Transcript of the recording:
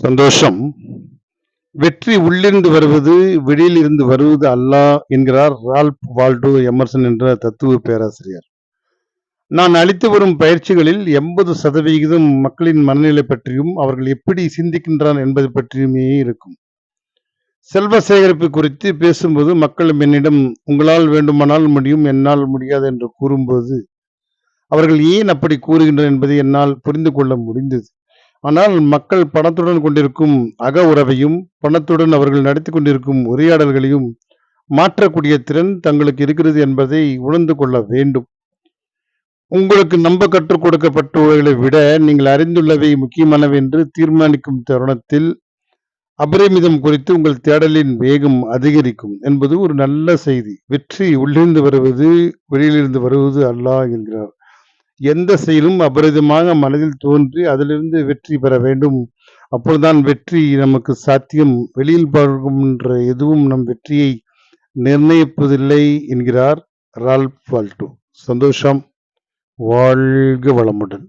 சந்தோஷம். வெற்றி உள்ளிருந்து வருவது வெளியில் இருந்து வருவது அல்ல என்கிறார் ரால்ப் வால்டோ எமர்சன் என்ற தத்துவ பேராசிரியர். நான் அளித்து வரும் பயிற்சிகளில் எண்பது சதவிகிதம் மக்களின் மனநிலை பற்றியும் அவர்கள் எப்படி சிந்திக்கின்றான் என்பது பற்றியுமே இருக்கும். செல்வ சேகரிப்பு குறித்து பேசும்போது மக்கள் என்னிடம் உங்களால் வேண்டுமானால் முடியும் என்னால் முடியாது என்று கூறும்போது அவர்கள் ஏன் அப்படி கூறுகின்றனர் என்பதை என்னால் புரிந்து கொள்ள முடிந்தது. ஆனால் மக்கள் பணத்துடன் கொண்டிருக்கும் அக உறவையும் பணத்துடன் அவர்கள் நடத்தி கொண்டிருக்கும் உரையாடல்களையும் மாற்றக்கூடிய திறன் தங்களுக்கு இருக்கிறது என்பதை உணர்ந்து கொள்ள வேண்டும். உங்களுக்கு நம்ப கற்றுக் கொடுக்கப்பட்டவர்களை விட நீங்கள் அறிந்துள்ளவை முக்கியமானவை என்று தீர்மானிக்கும் தருணத்தில் அபரிமிதம் குறித்து உங்கள் தேடலின் வேகம் அதிகரிக்கும் என்பது ஒரு நல்ல செய்தி. வெற்றி உள்ளிருந்து வருவது வெளியிலிருந்து வருவது அல்ல என்கிறார். எந்த செயலும் அபரிதமாக மனதில் தோன்றி அதிலிருந்து வெற்றி பெற வேண்டும். அப்பொழுதுதான் வெற்றி நமக்கு சாத்தியம். வெளியில் பார்க்கின்ற எதுவும் நம் வெற்றியை நிர்ணயிப்பதில்லை என்கிறார் ரால்ப் வால்டோ சந்தோஷம். வாழ்க வளமுடன்.